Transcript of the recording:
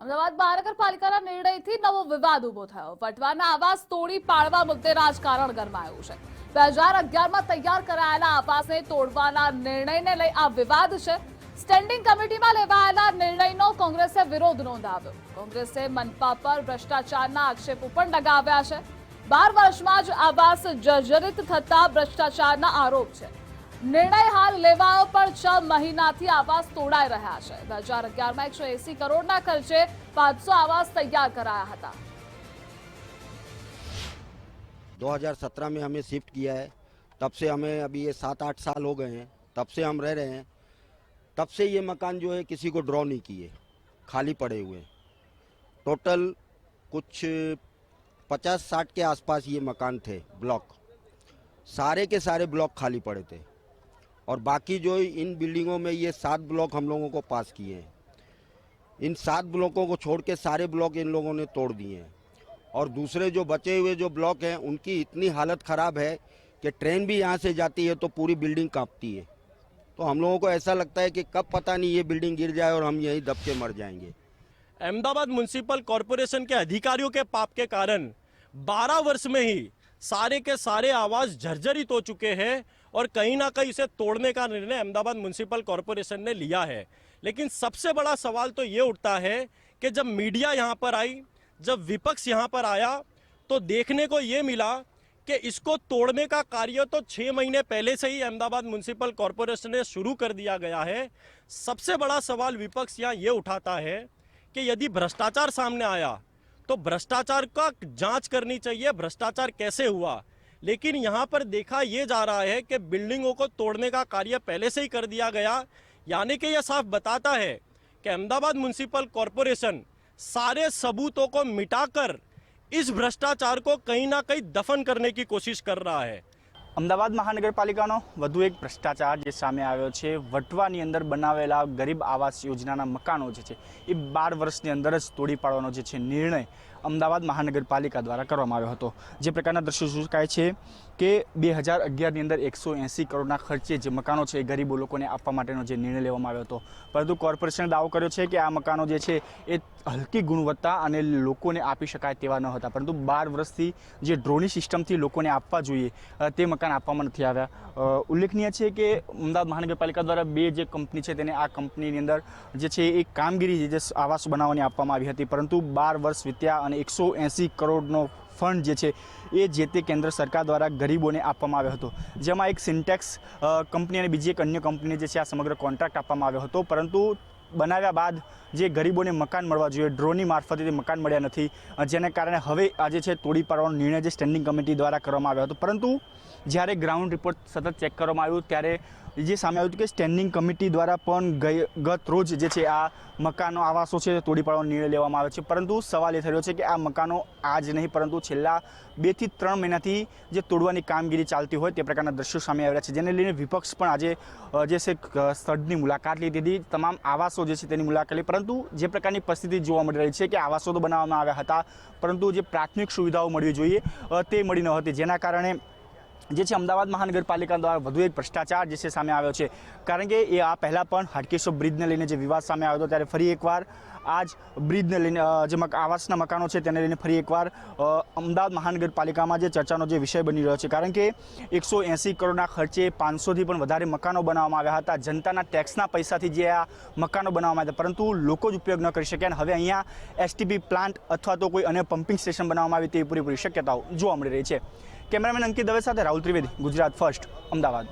અમદાવાદ મહાનગરપાલિકાના નિર્ણયથી નવો વિવાદ ઊભો થયો. વટવાના આવાસ તોડી પાડવા મુદ્દે રાજકારણ ગરમાયું છે. બે હજાર અગિયારમાં તૈયાર કરાયેલા આવાસને તોડવાના નિર્ણયને લઈ આ વિવાદ છે. સ્ટેન્ડિંગ કમિટીમાં લેવાયેલા નિર્ણયનો કોંગ્રેસે વિરોધ નોંધાવ્યો. કોંગ્રેસે મનપા પર ભ્રષ્ટાચારના આક્ષેપો પણ લગાવ્યા છે. બાર વર્ષમાં જ આવાસ જર્જરિત થતા ભ્રષ્ટાચારના આરોપ છે. નિર્ણય હાલ લેવાયો પણ છ મહિનાથી આવાસ તોડાઈ રહ્યા છે બે હજાર અગિયારમાં એકસો એસી કરોડના ખર્ચે પાંચસો આવાસ તૈયાર કરાયા હતા 2017 में हमें शिफ्ट किया है तब से हमें अभी ये सात आठ साल हो गए हैं तब से हम रह रहे हैं तब से ये मकान जो है किसी को ड्रॉ नहीं किए खाली पड़े हुए हैं टोटल कुछ पचास साठ के आसपास ये मकान थे ब्लॉक सारे के सारे ब्लॉक खाली पड़े थे और बाकी जो इन बिल्डिंगों में ये सात ब्लॉक हम लोगों को पास किए हैं। इन सात ब्लॉकों को छोड़ के सारे ब्लॉक इन लोगों ने तोड़ दिए हैं। और दूसरे जो बचे हुए जो ब्लॉक हैं, उनकी इतनी हालत ख़राब है कि ट्रेन भी यहाँ से जाती है तो पूरी बिल्डिंग कांपती है। तो हम लोगों को ऐसा लगता है कि कब पता नहीं ये बिल्डिंग गिर जाए और हम यहीं दब के मर जाएँगे। अहमदाबाद म्यूनसिपल कॉरपोरेशन के अधिकारियों के पाप के कारण 12 वर्ष में ही सारे के सारे आवाज़ जर्जरित हो चुके हैं और कहीं ना कहीं इसे तोड़ने का निर्णय अहमदाबाद म्यूनसिपल कॉरपोरेशन ने लिया है। लेकिन सबसे बड़ा सवाल तो ये उठता है कि जब मीडिया यहाँ पर आई, जब विपक्ष यहाँ पर आया तो देखने को ये मिला कि इसको तोड़ने का कार्य तो छः महीने पहले से ही अहमदाबाद म्यूनसिपल कॉरपोरेशन ने शुरू कर दिया गया है। सबसे बड़ा सवाल विपक्ष यहाँ ये उठाता है कि यदि भ्रष्टाचार सामने आया तो भ्रष्टाचार का जाँच करनी चाहिए। भ्रष्टाचार कैसे हुआ? लेकिन यहाँ पर देखा ये जा रहा है कि बिल्डिंगों को तोड़ने का कार्य पहले से ही कर दिया गया यानी कि यह साफ बताता है कि अहमदाबाद म्यूनसिपल कॉरपोरेशन सारे सबूतों को मिटाकर इस भ्रष्टाचार को कहीं ना कहीं दफन करने की कोशिश कर रहा है અમદાવાદ મહાનગરપાલિકાનો વધુ એક ભ્રષ્ટાચાર જે સામે આવ્યો છે વટવાની અંદર બનાવેલા ગરીબ આવાસ યોજનાના મકાનો જે છે એ બાર વર્ષની અંદર જ તોડી પાડવાનો જે છે નિર્ણય અમદાવાદ મહાનગરપાલિકા દ્વારા કરવામાં આવ્યો હતો. જે પ્રકારના દ્રશ્યો જોઈ શકાય છે કે બે હજાર અગિયારની અંદર એકસો એંસી કરોડના ખર્ચે જે મકાનો છે એ ગરીબો લોકોને આપવા માટેનો જે નિર્ણય લેવામાં આવ્યો હતો. પરંતુ કોર્પોરેશને દાવો કર્યો છે કે આ મકાનો જે છે એ હલકી ગુણવત્તા અને લોકોને આપી શકાય તેવા ન હતા. પરંતુ બાર વર્ષથી જે ડ્રોની સિસ્ટમથી લોકોને આપવા જોઈએ તે મકાન આપવામાં નથી આવ્યા. ઉલ્લેખનીય છે કે અમદાવાદ મહાનગરપાલિકા દ્વારા બે જે કંપની છે તેને આ કંપનીની અંદર જે છે એ કામગીરી જે આવાસ બનાવવાની આપવામાં આવી હતી. પરંતુ બાર વર્ષ વીત્યા અને એકસો એંસી કરોડનો ફંડ જે છે એ જે તે કેન્દ્ર સરકાર દ્વારા ગરીબોને આપવામાં આવ્યો હતો. જેમાં એક સિન્ટેક્સ કંપની અને બીજી એક અન્ય કંપનીને જે છે આ સમગ્ર કોન્ટ્રાક્ટ આપવામાં આવ્યો હતો. પરંતુ બનાવ્યા બાદ જે ગરીબોને મકાન મળવા જોઈએ ડ્રોની મારફતે તે મકાન મળ્યા નથી જેને કારણે હવે આજે છે તોડી પાડવાનો નિર્ણય જે સ્ટેન્ડિંગ કમિટી દ્વારા કરવામાં આવ્યો હતો. પરંતુ જ્યારે ગ્રાઉન્ડ રિપોર્ટ સતત ચેક કરવામાં આવ્યું, ત્યારે જે સામે આવ્યું હતું કે સ્ટેન્ડિંગ કમિટી દ્વારા પણ ગઈ ગત રોજ જે છે આ મકાનો આવાસો છે તોડી પાડવાનો નિર્ણય લેવામાં આવે છે. પરંતુ સવાલ એ થયો છે કે આ મકાનો આજ નહીં, પરંતુ છેલ્લા બેથી ત્રણ મહિનાથી જે તોડવાની કામગીરી ચાલતી હોય તે પ્રકારના દ્રશ્યો સામે આવ્યા છે. જેને લઈને વિપક્ષ પણ આજે જે છે સ્થળની મુલાકાત લીધી હતી. તમામ આવાસો જે છે તેની મુલાકાત લીધી. પરંતુ જે પ્રકારની પરિસ્થિતિ જોવા મળી રહી છે કે આવાસો તો બનાવવામાં આવ્યા હતા, પરંતુ જે પ્રાથમિક સુવિધાઓ મળવી જોઈએ તે મળી ન હતી. જેના કારણે જે છે અમદાવાદ મહાનગરપાલિકા દ્વારા વધુ એક ભ્રષ્ટાચાર જે છે સામે આવ્યો છે. કારણ કે એ આ પહેલાં પણ હાટકેશ્વર બ્રિજને લઈને જે વિવાદ સામે આવ્યો હતો, ત્યારે ફરી એકવાર આ જ બ્રિજને લઈને જે આવાસના મકાનો છે તેને લઈને ફરી એકવાર અમદાવાદ મહાનગરપાલિકામાં જે ચર્ચાનો જે વિષય બની રહ્યો છે. કારણ કે એકસો એંસી કરોડના ખર્ચે પાંચસોથી પણ વધારે મકાનો બનાવવામાં આવ્યા હતા. જનતાના ટેક્સના પૈસાથી જે આ મકાનો બનાવવામાં આવ્યા પરંતુ લોકો જ ઉપયોગ ન કરી શક્યા અને હવે અહીંયા એસટીપી પ્લાન્ટ અથવા તો કોઈ અન્ય પમ્પિંગ સ્ટેશન બનાવવામાં આવે તેવી પૂરેપૂરી શક્યતાઓ જોવા મળી રહી છે. કેમેરામેન અંકિત દવે સાથે રાહુલ ત્રિવેદી ગુજરાત ફર્સ્ટ અમદાવાદ.